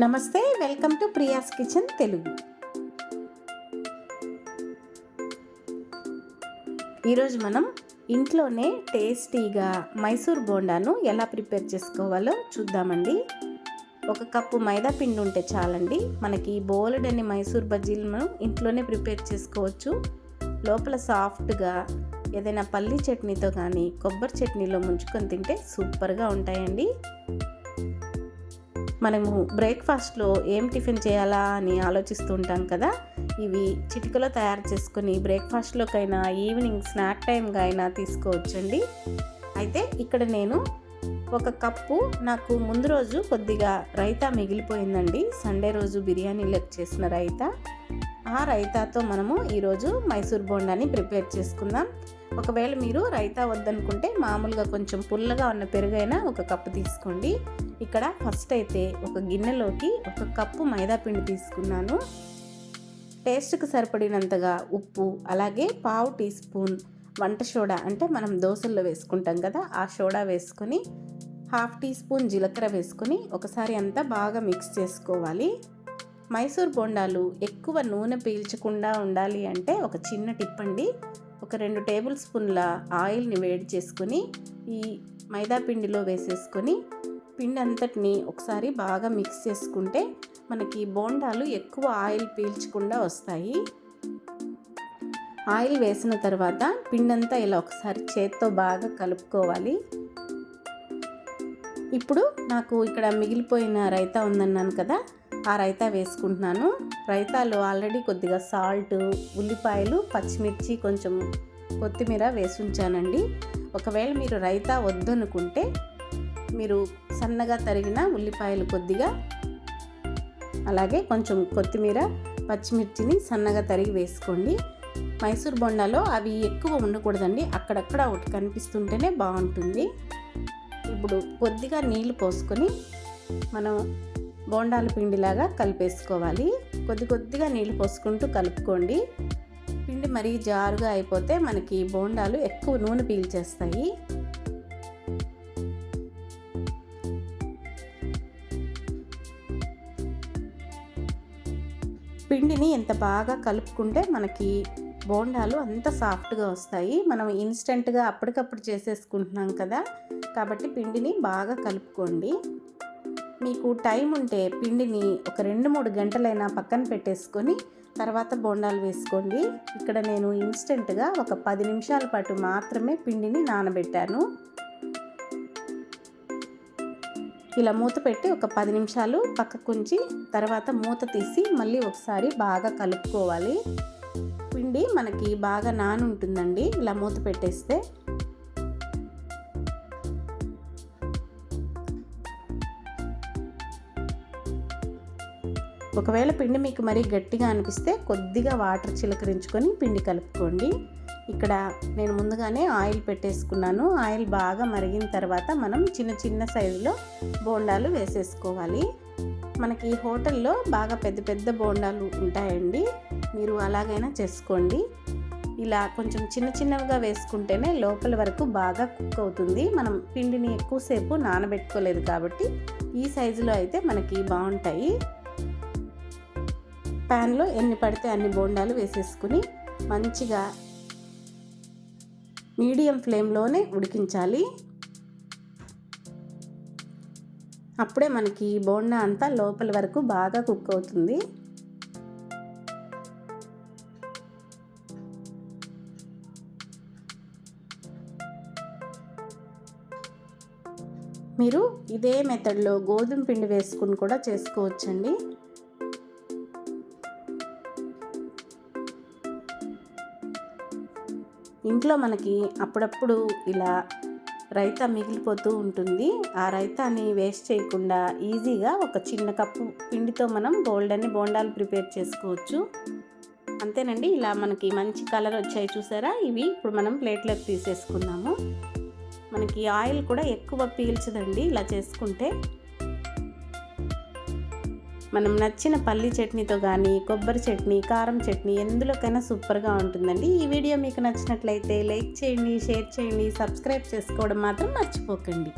నమస్తే welcome to Priya's kitchen Telugu. ఈరోజు మనం ఇంట్లోనే టేస్టీగా మైసూర్ బోండాను ఎలా ప్రిపేర్ చేసుకోవాలో చూద్దామండి. ఒక కప్పు మైదా పిండి ఉంటే చాలండి. మనకి బోలెడని మైసూర్ బజ్జీలను ఇంట్లోనే ప్రిపేర్ చేసుకోవచ్చు. లోపల సాఫ్ట్గా ఏదైనా పల్లి చట్నీతో కానీ కొబ్బరి చట్నీలో ముంచుకొని తింటే సూపర్గా ఉంటాయండి. మనము బ్రేక్ఫాస్ట్లో ఏం టిఫిన్ చేయాలా అని ఆలోచిస్తూ ఉంటాం కదా ఇవి చిటికలో తయారు చేసుకుని బ్రేక్ఫాస్ట్లోకైనా ఈవినింగ్ స్నాక్ టైంగా అయినా తీసుకోవచ్చండి. అయితే ఇక్కడ నేను ఒక కప్పు నాకు ముందు రోజు కొద్దిగా రైతా మిగిలిపోయిందండి. సండే రోజు బిర్యానీలకు చేసిన రైతా. ఆ రైతాతో మనము ఈరోజు మైసూర్ బోండాని ప్రిపేర్ చేసుకుందాం. ఒకవేళ మీరు రైతా వద్దనుకుంటే మామూలుగా కొంచెం పుల్లగా ఉన్న పెరుగైనా ఒక కప్పు తీసుకోండి. ఇక్కడ ఫస్ట్ అయితే ఒక గిన్నెలోకి ఒక కప్పు మైదా పిండి తీసుకున్నాను. టేస్ట్కి సరిపడినంతగా ఉప్పు అలాగే పావు టీ స్పూన్ వంట సోడా అంటే మనం దోశల్లో వేసుకుంటాం కదా ఆ సోడా వేసుకొని హాఫ్ టీ స్పూన్ జీలకర్ర వేసుకొని ఒకసారి అంతా బాగా మిక్స్ చేసుకోవాలి. మైసూర్ బొండాలు ఎక్కువ నూనె పీల్చకుండా ఉండాలి అంటే ఒక చిన్న టిప్ అండి ఒక రెండు టేబుల్ స్పూన్ల ఆయిల్ని వేడి చేసుకొని ఈ మైదా పిండిలో వేసేసుకొని పిండి అంతటిని ఒకసారి బాగా మిక్స్ చేసుకుంటే మనకి బోండాలు ఎక్కువ ఆయిల్ పీల్చకుండా వస్తాయి. ఆయిల్ వేసిన తర్వాత పిండంతా ఇలా ఒకసారి చేత్తో బాగా కలుపుకోవాలి. ఇప్పుడు నాకు ఇక్కడ మిగిలిపోయిన రైతా ఉందన్నాను కదా ఆ రైతా వేసుకుంటున్నాను. రైతాలో ఆల్రెడీ కొద్దిగా సాల్ట్ ఉల్లిపాయలు పచ్చిమిర్చి కొంచెం కొత్తిమీర వేసి ఉంచానండి ఒకవేళ మీరు రైతా వద్దనుకుంటే మీరు సన్నగా తరిగిన ఉల్లిపాయలు కొద్దిగా అలాగే కొంచెం కొత్తిమీర పచ్చిమిర్చిని సన్నగా తరిగి వేసుకోండి. మైసూర్ బొండాలో అవి ఎక్కువ ఉండకూడదండి. అక్కడక్కడ ఒకటి కనిపిస్తుంటేనే బాగుంటుంది. ఇప్పుడు కొద్దిగా నీళ్ళు పోసుకొని మనం బోండాల పిండిలాగా కలిపేసుకోవాలి. కొద్ది కొద్దిగా నీళ్ళు పోసుకుంటూ కలుపుకోండి. పిండి మరీ జారుగా అయిపోతే మనకి బోండాలు ఎక్కువ నూనె పీల్చేస్తాయి. పిండిని ఎంత బాగా కలుపుకుంటే మనకి బోండాలు అంత సాఫ్ట్గా వస్తాయి. మనం ఇన్స్టెంట్గా అప్పటికప్పుడు చేసేసుకుంటున్నాం కదా. కాబట్టి పిండిని బాగా కలుపుకోండి. మీకు టైం ఉంటే పిండిని ఒక రెండు మూడు గంటలైనా పక్కన పెట్టేసుకొని తర్వాత బోండాలు వేసుకోండి. ఇక్కడ నేను ఇన్స్టెంట్గా ఒక పది నిమిషాల పాటు మాత్రమే పిండిని నానబెట్టాను. ఇలా మూత పెట్టి ఒక పది నిమిషాలు పక్కకుంచి తర్వాత మూత తీసి మళ్ళీ ఒకసారి బాగా కలుపుకోవాలి. పిండి మనకి బాగా నానుంటుందండి. ఇలా మూత పెట్టేస్తే ఒకవేళ పిండి మీకు మరీ గట్టిగా అనిపిస్తే కొద్దిగా వాటర్ చిలకరించుకొని పిండి కలుపుకోండి. ఇక్కడ నేను ముందుగానే ఆయిల్ పెట్టేసుకున్నాను. ఆయిల్ బాగా మరిగిన తర్వాత మనం చిన్న చిన్న సైజులో బోండాలు వేసేసుకోవాలి. మనకి హోటల్లో బాగా పెద్ద పెద్ద బోండాలు ఉంటాయండి. మీరు అలాగైనా చేసుకోండి. ఇలా కొంచెం చిన్న చిన్నవిగా వేసుకుంటేనే లోపల వరకు బాగా కుక్ అవుతుంది. మనం పిండిని ఎక్కువసేపు నానబెట్టుకోలేదు కాబట్టి ఈ సైజులో అయితే మనకి బాగుంటాయి. ప్యాన్లో ఎన్ని పడితే అన్ని బోండాలు వేసేసుకుని మంచిగా మీడియం ఫ్లేమ్లోనే ఉడికించాలి. అప్పుడే మనకి బోండా అంతా లోపల వరకు బాగా కుక్ అవుతుంది. మీరు ఇదే మెథడ్లో గోధుమ పిండి వేసుకుని కూడా చేసుకోవచ్చండి. ఇంట్లో మనకి అప్పుడప్పుడు ఇలా రైతా మిగిలిపోతూ ఉంటుంది. ఆ రైతాని వేస్ట్ చేయకుండా ఈజీగా ఒక చిన్న కప్పు పిండితో మనం గోల్డెన్ బోండాలు ప్రిపేర్ చేసుకోవచ్చు. అంతేనండి ఇలా మనకి మంచి కలర్ వచ్చాయి చూసారా? ఇవి ఇప్పుడు మనం ప్లేట్లోకి తీసేసుకుందాము మనకి ఆయిల్ కూడా ఎక్కువ పీల్చదండి ఇలా చేసుకుంటే. మనం నచ్చిన పల్లి చట్నీతో కానీ కొబ్బరి చట్నీ కారం చట్నీ ఎందులోకైనా సూపర్గా ఉంటుందండి. ఈ వీడియో మీకు నచ్చినట్లయితే లైక్ చేయండి షేర్ చేయండి సబ్స్క్రైబ్ చేసుకోవడం మాత్రం మర్చిపోకండి.